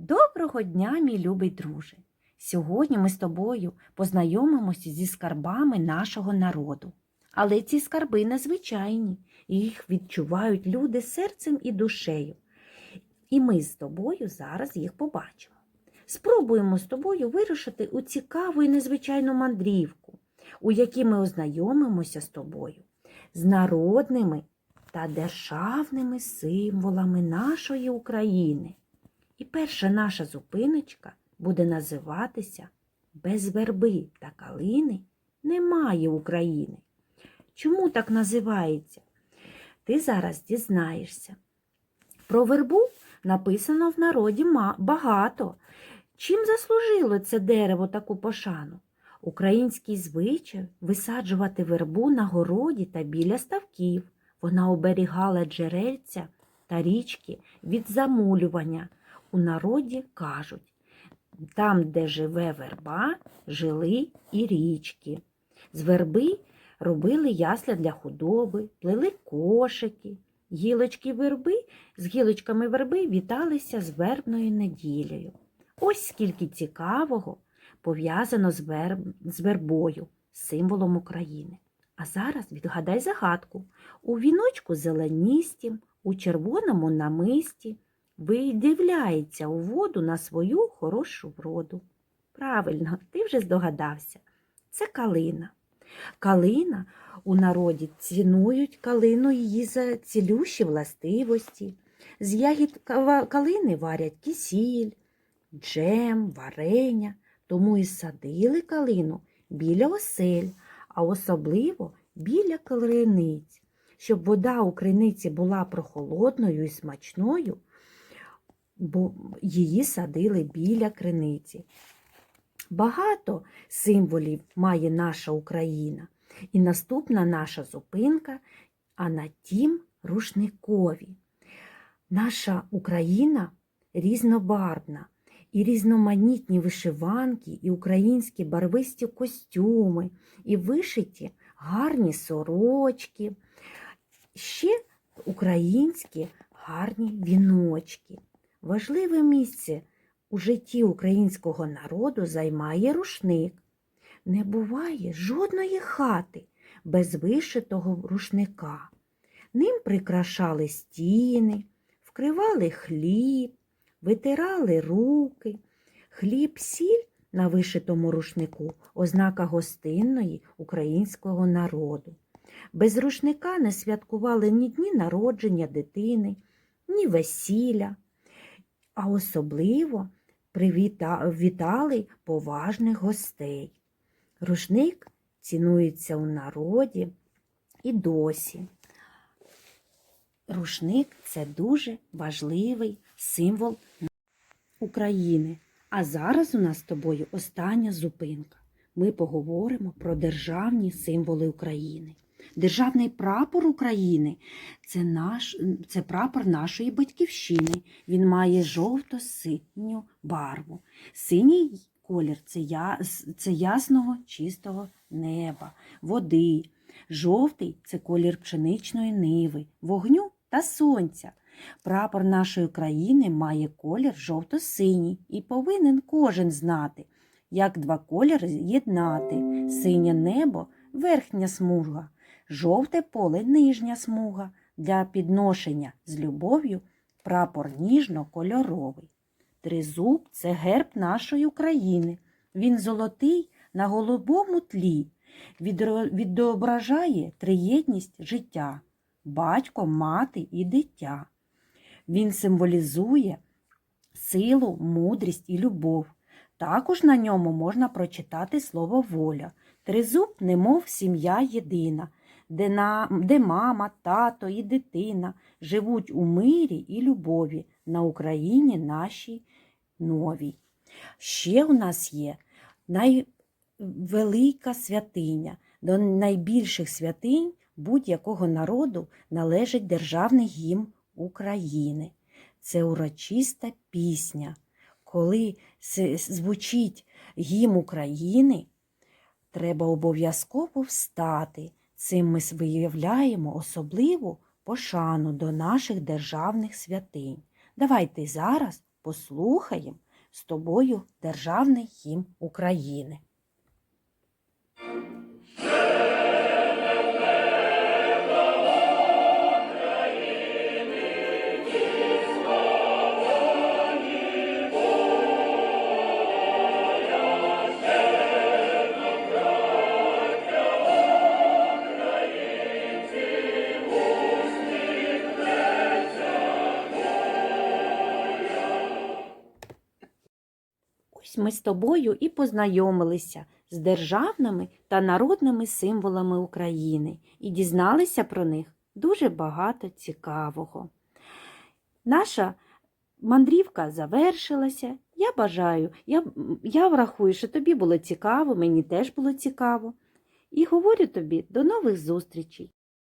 Доброго дня, мій любий друже! Сьогодні ми з тобою познайомимося зі скарбами нашого народу. Але ці скарби незвичайні, їх відчувають люди серцем і душею. І ми з тобою зараз їх побачимо. Спробуємо з тобою вирушити у цікаву і незвичайну мандрівку, у якій ми ознайомимося з тобою, з народними та державними символами нашої України. І перша наша зупиночка буде називатися Без верби та калини немає України. Чому так називається? Ти зараз дізнаєшся. Про вербу написано в народі багато. Чим заслужило це дерево таку пошану? Український звичай висаджувати вербу на городі та біля ставків. Вона оберігала джерельця та річки від замулювання. У народі кажуть, там, де живе верба, жили і річки. З верби робили ясля для худоби, плели кошики. Гілочки верби з гілочками верби віталися з вербною неділею. Ось скільки цікавого пов'язано з, верб... з вербою, символом України. А зараз відгадай загадку. У віночку зеленістім, у червоному намисті видивляється у воду на свою хорошу вроду. Правильно, ти вже здогадався. Це калина. Калина у народі цінують калину її за цілющі властивості. З ягід калини варять кисіль, джем, варення, тому і садили калину біля осель, а особливо біля криниць. Щоб вода у криниці була прохолодною і смачною, бо її садили біля криниці. Багато символів має наша Україна. І наступна наша зупинка, а на тім рушникові. Наша Україна різнобарвна, і різноманітні вишиванки, і українські барвисті костюми, і вишиті гарні сорочки, ще українські гарні віночки. Важливе місце у житті українського народу займає рушник. Не буває жодної хати без вишитого рушника. Ним прикрашали стіни, вкривали хліб, витирали руки. Хліб сіль на вишитому рушнику ознака гостинної українського народу. Без рушника не святкували ні дні народження дитини, ні весілля, а особливо вітали поважних гостей. Рушник цінується у народі і досі. Рушник це дуже важливий символ України. А зараз у нас з тобою остання зупинка. Ми поговоримо про державні символи України. Державний прапор України це, наш, це прапор нашої батьківщини. Він має жовто-синю барву. Синій колір це, я, це ясного чистого неба, води. Жовтий це колір пшеничної ниви, вогню та сонця. Прапор нашої країни має колір жовто-синій і повинен кожен знати, як два кольори з'єднати. Синє небо верхня смуга, жовте поле нижня смуга. Для підношення з любов'ю прапор ніжно-кольоровий. Тризуб це герб нашої України. Він золотий на голубому тлі, відображає триєдність життя батько, мати і дитя. Він символізує силу, мудрість і любов. Також на ньому можна прочитати слово воля. Тризуб, немов сім'я єдина, де, на, де мама, тато і дитина живуть у мирі і любові на Україні нашій новій. Ще у нас є найвелика святиня. До найбільших святинь будь-якого народу належить державний гімн України. Це урочиста пісня. Коли звучить гімн України, треба обов'язково встати. Цим ми виявляємо особливу пошану до наших державних святинь. Давайте зараз послухаємо з тобою Державний гімн України. Ось ми з тобою і познайомилися з державними та народними символами України і дізналися про них дуже багато цікавого. Наша мандрівка завершилася. Я бажаю, я, я врахую, що тобі було цікаво, мені теж було цікаво. І говорю тобі до нових зустрічей.